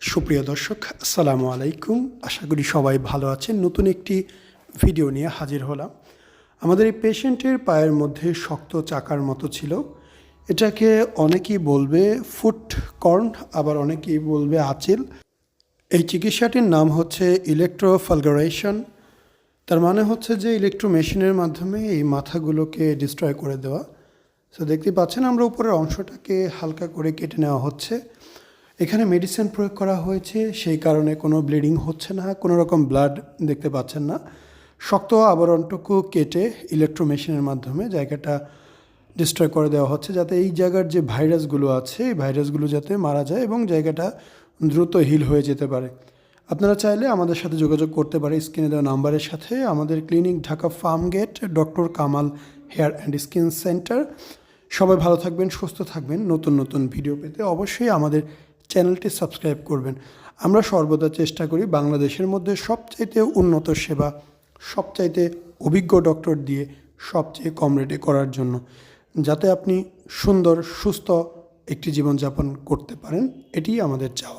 সুপ্রিয় দর্শক, আসসালামু আলাইকুম। আশা করি সবাই ভালো আছেন। নতুন একটি ভিডিও নিয়ে হাজির হলাম। আমাদের এই পেশেন্টের পায়ের মধ্যে শক্ত চাকার মতো ছিল। এটাকে অনেকেই বলবে ফুট কর্ন, আবার অনেকেই বলবে আচিল। এই চিকিৎসাটির নাম হচ্ছে ইলেকট্রোফালগারেশন তার মানে হচ্ছে যে ইলেকট্রো মেশিনের মাধ্যমে এই মাথাগুলোকে ডিস্ট্রয় করে দেওয়া। সো দেখতে পাচ্ছেন আমরা উপরের অংশটাকে হালকা করে কেটে নেওয়া হচ্ছে। এখানে মেডিসিন প্রয়োগ করা হয়েছে, সেই কারণে কোনো ব্লিডিং হচ্ছে না, কোনো রকম ব্লাড দেখতে পাচ্ছেন না। শক্ত আবরণটুকু কেটে ইলেকট্রো মেশিনের মাধ্যমে জায়গাটা ডিস্ট্রয় করে দেওয়া হচ্ছে, যাতে এই জায়গার যে ভাইরাসগুলো আছে, এই ভাইরাসগুলো যাতে মারা যায় এবং জায়গাটা দ্রুত হিল হয়ে যেতে পারে। আপনারা চাইলে আমাদের সাথে যোগাযোগ করতে পারে, স্ক্রিনে দেওয়া নাম্বারের সাথে। আমাদের clinic Dhaka farm gate doctor Kamal hair and skin centre সবাই ভালো থাকবেন, সুস্থ থাকবেন। নতুন নতুন ভিডিও পেতে অবশ্যই আমাদের চ্যানেলটি সাবস্ক্রাইব করবেন। আমরা সর্বদা চেষ্টা করি বাংলাদেশের মধ্যে সবচাইতে উন্নত সেবা, সবচাইতে অভিজ্ঞ ডক্টর দিয়ে সবচেয়ে কম রেটে করার জন্য, যাতে আপনি সুন্দর, সুস্থ একটি জীবনযাপন করতে পারেন। এটি আমাদের চাওয়া।